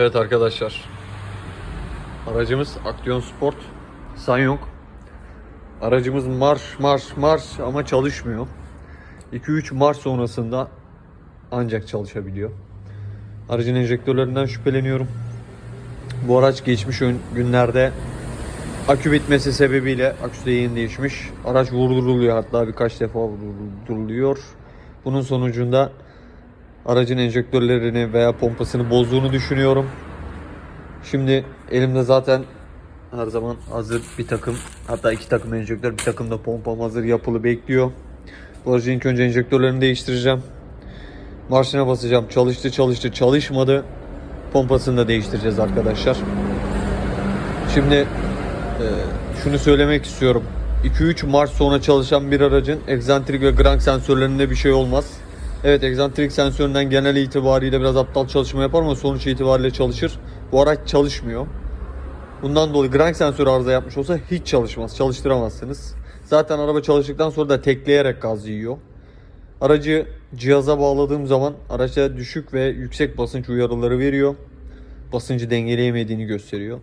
Evet arkadaşlar. Aracımız Aksiyon Sport. Sanyong. Aracımız marş marş marş ama çalışmıyor. 2-3 marş sonrasında ancak çalışabiliyor. Aracın enjektörlerinden şüpheleniyorum. Bu araç geçmiş günlerde akü bitmesi sebebiyle aküsü de yeni değişmiş. Araç vurduruluyor hatta birkaç defa vurduruluyor. Bunun sonucunda aracın enjektörlerini veya pompasını bozduğunu düşünüyorum. Şimdi elimde zaten her zaman hazır bir takım hatta iki takım enjektör bir takım da pompam hazır yapılı bekliyor. Bu aracın ilk önce enjektörlerini değiştireceğim. Marşına basacağım. Çalıştı çalıştı çalışmadı. Pompasını da değiştireceğiz arkadaşlar. Şimdi e, şunu söylemek istiyorum. 2-3 Mart sonra çalışan bir aracın egzantrik ve grank sensörlerinde bir şey olmaz. Evet egzantrik sensöründen genel itibariyle biraz aptal çalışma yapar ama sonuç itibariyle çalışır. Bu araç çalışmıyor. Bundan dolayı grank sensörü arıza yapmış olsa hiç çalışmaz. Çalıştıramazsınız. Zaten araba çalıştıktan sonra da tekleyerek gaz yiyor. Aracı cihaza bağladığım zaman araçta düşük ve yüksek basınç uyarıları veriyor. Basıncı dengeleyemediğini gösteriyor.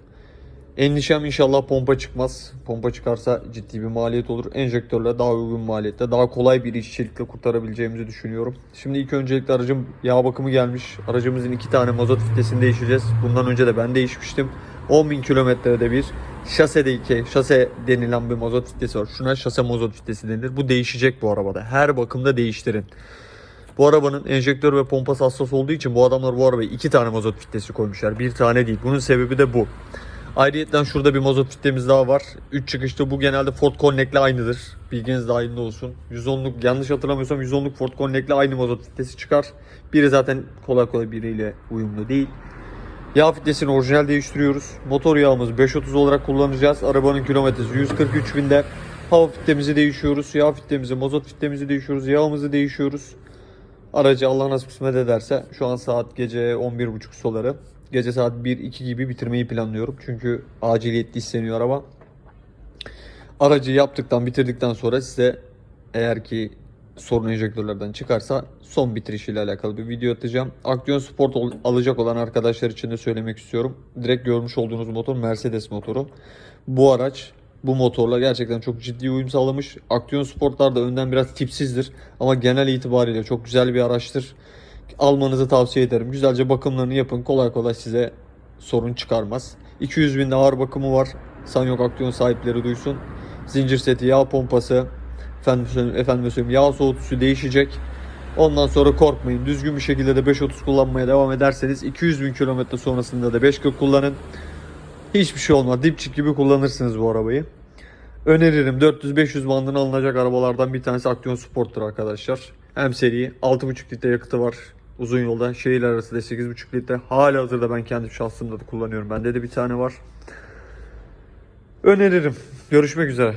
Endişem inşallah pompa çıkmaz. Pompa çıkarsa ciddi bir maliyet olur. Enjektörle daha uygun maliyette, daha kolay bir işçilikle kurtarabileceğimizi düşünüyorum. Şimdi ilk öncelikle aracım yağ bakımı gelmiş. Aracımızın iki tane mazot filtresini değişeceğiz. Bundan önce de ben değişmiştim. 10.000 kilometrede bir şasedeki şase denilen bir mazot filtresi var. Şuna şase mazot filtresi denilir. Bu değişecek bu arabada. Her bakımda değiştirin. Bu arabanın enjektör ve pompası hassas olduğu için bu adamlar bu arabaya iki tane mazot filtresi koymuşlar. Bir tane değil. Bunun sebebi de bu. Ayrıyeten şurada bir mazot filtremiz daha var. 3 çıkışlı bu genelde Ford Connect'le aynıdır. Bilginiz dahilinde olsun. 110'luk yanlış hatırlamıyorsam 110'luk Ford Connect'le aynı mazot filtresi çıkar. Biri zaten kolay kolay biriyle uyumlu değil. Yağ filtresini orijinal değiştiriyoruz. Motor yağımız 530 olarak kullanacağız. Arabanın kilometresi 143 binde. Hava filtremizi değişiyoruz. Yağ filtremizi, mazot filtremizi değişiyoruz. Yağımızı değişiyoruz. Aracı Allah nasip kısmet ederse şu an saat gece 11.30 soları. Gece saat 1-2 gibi bitirmeyi planlıyorum. Çünkü aciliyetli isteniyor araba. Aracı yaptıktan bitirdikten sonra size eğer ki sorun enjektörlerden çıkarsa son bitirişiyle alakalı bir video atacağım. Aksiyon Sport alacak olan arkadaşlar için de söylemek istiyorum. Direkt görmüş olduğunuz motor Mercedes motoru. Bu araç bu motorla gerçekten çok ciddi uyum sağlamış. Aksiyon Sportlar da önden biraz tipsizdir ama genel itibariyle çok güzel bir araçtır. Almanızı tavsiye ederim. Güzelce bakımlarını yapın. Kolay kolay size sorun çıkarmaz. 200 bin ağır bakımı var. Sanyok Aksiyon sahipleri duysun. Zincir seti, yağ pompası, efendim söyleyeyim, efendim söyleyeyim yağ soğutucusu değişecek. Ondan sonra korkmayın. Düzgün bir şekilde de 530 kullanmaya devam ederseniz 200 bin kilometre sonrasında da 540 kullanın. Hiçbir şey olmaz. Dipçik gibi kullanırsınız bu arabayı. Öneririm. 400-500 bandına alınacak arabalardan bir tanesi Aksiyon Sport'tur arkadaşlar. Hem seri 6.5 litre yakıtı var. Uzun yolda şehir arası da 8.5 litre. Hala hazırda ben kendi şahsımda da kullanıyorum. Bende de bir tane var. Öneririm. Görüşmek üzere.